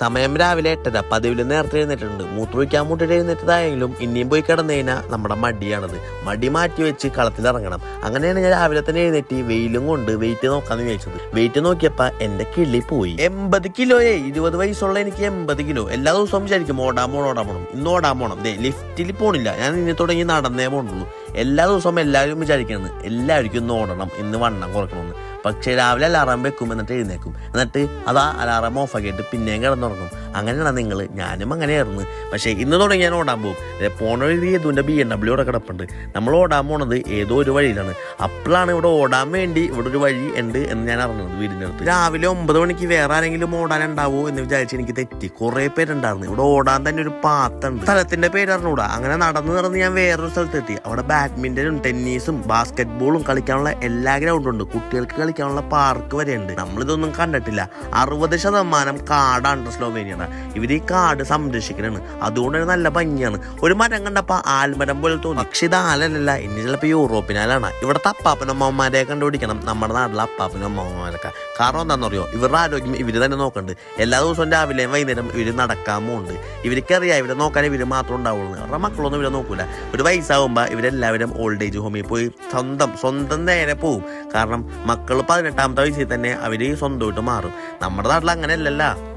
സമയം രാവിലെ എട്ടര. പതിവിൽ നേരത്തെ എഴുന്നേറ്റിട്ടുണ്ട്. മൂത്രമൊഴിക്കാൻ മുട്ടിട്ട് എഴുന്നേറ്റതായെങ്കിലും ഇനിയും പോയി കിടന്നു കഴിഞ്ഞാൽ നമ്മുടെ മടിയാണത്. മടി മാറ്റി വെച്ച് കളത്തിലിറങ്ങണം അങ്ങനെയാണ് ഞാൻ രാവിലെ തന്നെ എഴുന്നേറ്റ് വെയിലും കൊണ്ട് വെയിറ്റ് നോക്കാന്ന് വിചാരിച്ചത്. വെയിറ്റ് നോക്കിയപ്പോ എന്റെ കിള്ളി പോയി. എൺപത് കിലോയെ ഇരുപത് വയസ്സുള്ള എനിക്ക് എൺപത് കിലോ എല്ലാ ദിവസവും വിചാരിക്കും ഓടാൻ പോണം ഓടാൻ പോണം. ഇന്ന് ഓടാൻ പോണം. ദേ ലിഫ്റ്റിൽ പോണില്ല. ഞാൻ ഇനി തുടങ്ങി നടന്നേ പോണുള്ളൂ. എല്ലാ ദിവസവും എല്ലാവരും വിചാരിക്കുന്നത് എല്ലാവർക്കും ഇന്ന് ഓടണം. ഇന്ന് വണ്ണം കുറക്കണമെന്ന് പക്ഷേ രാവിലെ അലാറം വെക്കും എന്നിട്ട് എഴുന്നേക്കും എന്നിട്ട് അതാ അലാറം ഓഫാക്കിയിട്ട് പിന്നെയും കിടന്നുറങ്ങും. അങ്ങനെയാണ് നിങ്ങൾ ഞാനും അങ്ങനെയായിരുന്നു. പക്ഷേ ഇന്ന് തുടങ്ങി ഞാൻ ഓടാൻ പോകും. പോണ വഴി ഏതുവിന്റെ ബി എം ഡബ്ല്യൂടെ കിടപ്പുണ്ട്. നമ്മൾ ഓടാൻ പോണത് ഏതോ ഒരു വഴിയിലാണ്. അപ്പോഴാണ് ഇവിടെ ഓടാൻ വേണ്ടി ഇവിടെ ഒരു വഴി ഉണ്ട് എന്ന് ഞാൻ അറിഞ്ഞത് വീടിന്റെ അടുത്ത് രാവിലെ ഒമ്പത് മണിക്ക് വേറെ ആരെങ്കിലും ഓടാനുണ്ടാവോ എന്ന് വിചാരിച്ച് എനിക്ക് തെറ്റി. കുറേ പേരുണ്ടായിരുന്നു. ഇവിടെ ഓടാൻ തന്നെ ഒരു പാത്തുണ്ട്. സ്ഥലത്തിന്റെ പേര് അറിഞ്ഞൂടാ. അങ്ങനെ നടന്ന് നടന്ന് ഞാൻ വേറൊരു സ്ഥലത്തെത്തി. അവിടെ ബാഡ്മിന്റനും ടെന്നീസും ബാസ്കറ്റ് ബോളും കളിക്കാനുള്ള എല്ലാ ഗ്രൗണ്ടും ഉണ്ട്. കുട്ടികൾക്ക് കളിക്കാനുള്ള പാർക്ക് വരെ ഉണ്ട് നമ്മളിതൊന്നും കണ്ടിട്ടില്ല. അറുപത് ശതമാനം കാടാണ് സ്ലോവേനിയാണ് ഇവർ ഈ കാട് സംരക്ഷിക്കണാണ് അതുകൊണ്ട് നല്ല ഭംഗിയാണ്. ഒരു മരം കണ്ടപ്പോ ആൽമരം പോലെ തോന്നി. പക്ഷെ ഇത് ആലല്ല ഇനി ചിലപ്പോൾ യൂറോപ്പിനാലാണ്. ഇവിടുത്തെ അപ്പാപ്പനമ്മമാരെ കണ്ടുപിടിക്കണം. നമ്മുടെ നാട്ടിലെ അപ്പാപ്പനമ്മമാരൊക്കെ കാരണം കാരണം എന്താണെന്നറിയോ? ഇവരുടെ ആരോഗ്യം ഇവർ തന്നെ നോക്കണ്ട്. എല്ലാ ദിവസവും രാവിലെയും വൈകുന്നേരം ഇവർ നടക്കാൻ പോകുന്നുണ്ട് ഇവർക്കറിയാം ഇവരെ നോക്കാൻ ഇവർ മാത്രം ഉണ്ടാവുള്ളൂ. അവരുടെ മക്കളൊന്നും ഇവരെ നോക്കൂല. ഒരു വയസ്സാകുമ്പോൾ ഇവരെല്ലാവരും ഓൾഡ് ഏജ് ഹോമിൽ പോയി സ്വന്തം സ്വന്തം നേരെ പോവും. കാരണം മക്കൾ പതിനെട്ടാമത്തെ വയസ്സിൽ തന്നെ അവർ സ്വന്തമായിട്ട് മാറും. നമ്മുടെ നാട്ടിൽ അങ്ങനെയല്ലല്ല.